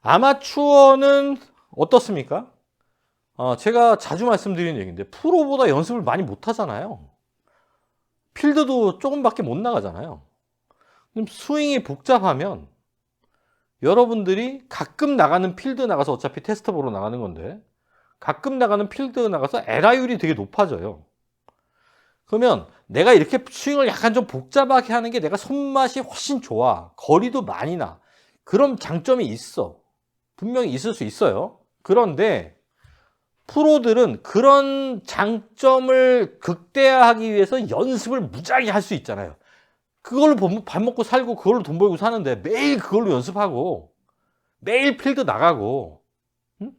아마추어는 어떻습니까? 어, 제가 자주 말씀드리는 얘기인데 프로보다 연습을 많이 못 하잖아요. 필드도 조금밖에 못 나가잖아요. 그럼 스윙이 복잡하면 여러분들이 가끔 나가는 필드 나가서 어차피 테스트 보러 나가는 건데 가끔 나가는 필드 나가서 에라율이 되게 높아져요. 그러면 내가 이렇게 스윙을 약간 좀 복잡하게 하는 게 내가 손맛이 훨씬 좋아. 거리도 많이 나. 그런 장점이 있어. 분명히 있을 수 있어요. 그런데 프로들은 그런 장점을 극대화하기 위해서 연습을 무지하게 할 수 있잖아요. 그걸로 밥- 밥 먹고 살고 그걸로 돈 벌고 사는데 매일 그걸로 연습하고 매일 필드 나가고 응?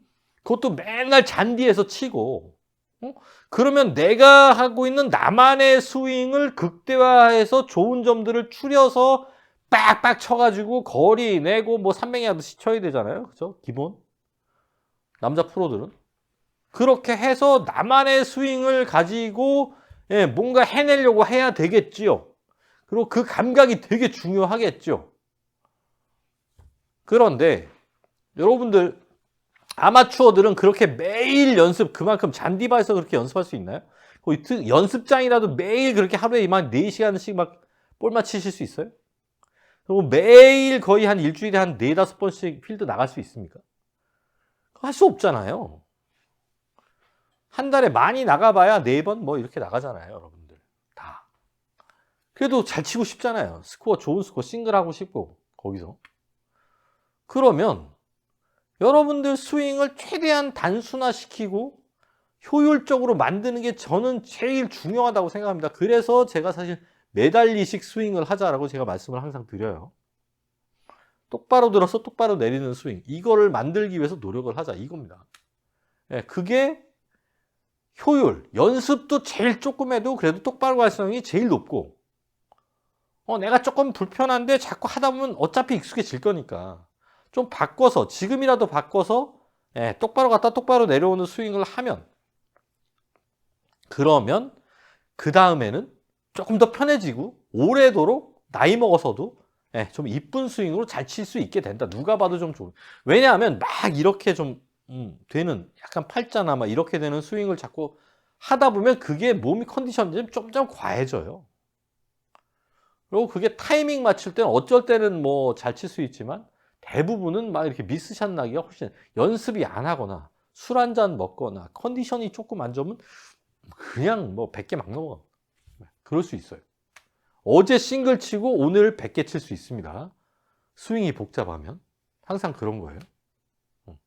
그것도 맨날 잔디에서 치고 어? 그러면 내가 하고 있는 나만의 스윙을 극대화해서 좋은 점들을 추려서 빡빡 쳐가지고 거리 내고 뭐 300야드씩 쳐야 되잖아요. 그죠? 기본. 남자 프로들은. 그렇게 해서 나만의 스윙을 가지고 예, 뭔가 해내려고 해야 되겠지요. 그리고 그 감각이 되게 중요하겠죠. 그런데 여러분들 아마추어들은 그렇게 매일 연습 그만큼 잔디바에서 그렇게 연습할 수 있나요? 연습장이라도 매일 그렇게 하루에 막 4시간씩 막 볼만 치실 수 있어요? 그리고 매일 거의 한 일주일에 한 4, 5번씩 필드 나갈 수 있습니까? 할 수 없잖아요. 한 달에 많이 나가봐야 4번 뭐 이렇게 나가잖아요, 여러분들. 다. 그래도 잘 치고 싶잖아요. 스코어 좋은 스코어 싱글 하고 싶고 거기서. 그러면 여러분들 스윙을 최대한 단순화시키고 효율적으로 만드는 게 저는 제일 중요하다고 생각합니다. 그래서 제가 사실 메달리식 스윙을 하자라고 제가 말씀을 항상 드려요. 똑바로 들어서 똑바로 내리는 스윙. 이거를 만들기 위해서 노력을 하자. 이겁니다. 예, 그게 효율. 연습도 제일 조금 해도 그래도 똑바로 갈 가능성이 제일 높고, 어, 내가 조금 불편한데 자꾸 하다 보면 어차피 익숙해질 거니까. 좀 바꿔서, 지금이라도 바꿔서, 예, 똑바로 갔다 똑바로 내려오는 스윙을 하면, 그러면, 그 다음에는 조금 더 편해지고, 오래도록 나이 먹어서도, 예, 좀 이쁜 스윙으로 잘 칠 수 있게 된다. 누가 봐도 좀 좋은. 왜냐하면 막 이렇게 좀, 음, 되는, 약간 팔자나 막 이렇게 되는 스윙을 자꾸 하다 보면 그게 몸이 컨디션이 좀, 좀 과해져요. 그리고 그게 타이밍 맞출 때는 어쩔 때는 뭐 잘 칠 수 있지만 대부분은 막 이렇게 미스샷 나기가 훨씬 연습이 안 하거나 술 한 잔 먹거나 컨디션이 조금 안 좋으면 그냥 뭐 100개 막 넘어가. 그럴 수 있어요. 어제 싱글 치고 오늘 100개 칠 수 있습니다. 스윙이 복잡하면. 항상 그런 거예요. 음.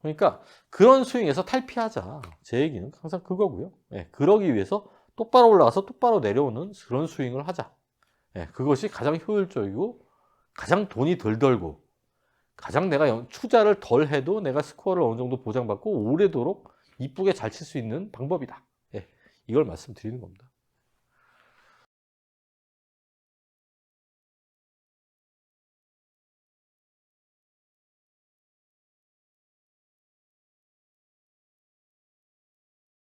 그러니까 그런 스윙에서 탈피하자. 제 얘기는 항상 그거고요. 예, 그러기 위해서 똑바로 올라가서 똑바로 내려오는 그런 스윙을 하자. 예, 그것이 가장 효율적이고 가장 돈이 덜 들고 가장 내가 연- 투자를 덜 해도 내가 스코어를 어느 정도 보장받고 오래도록 이쁘게 잘 칠 수 있는 방법이다. 예, 이걸 말씀드리는 겁니다.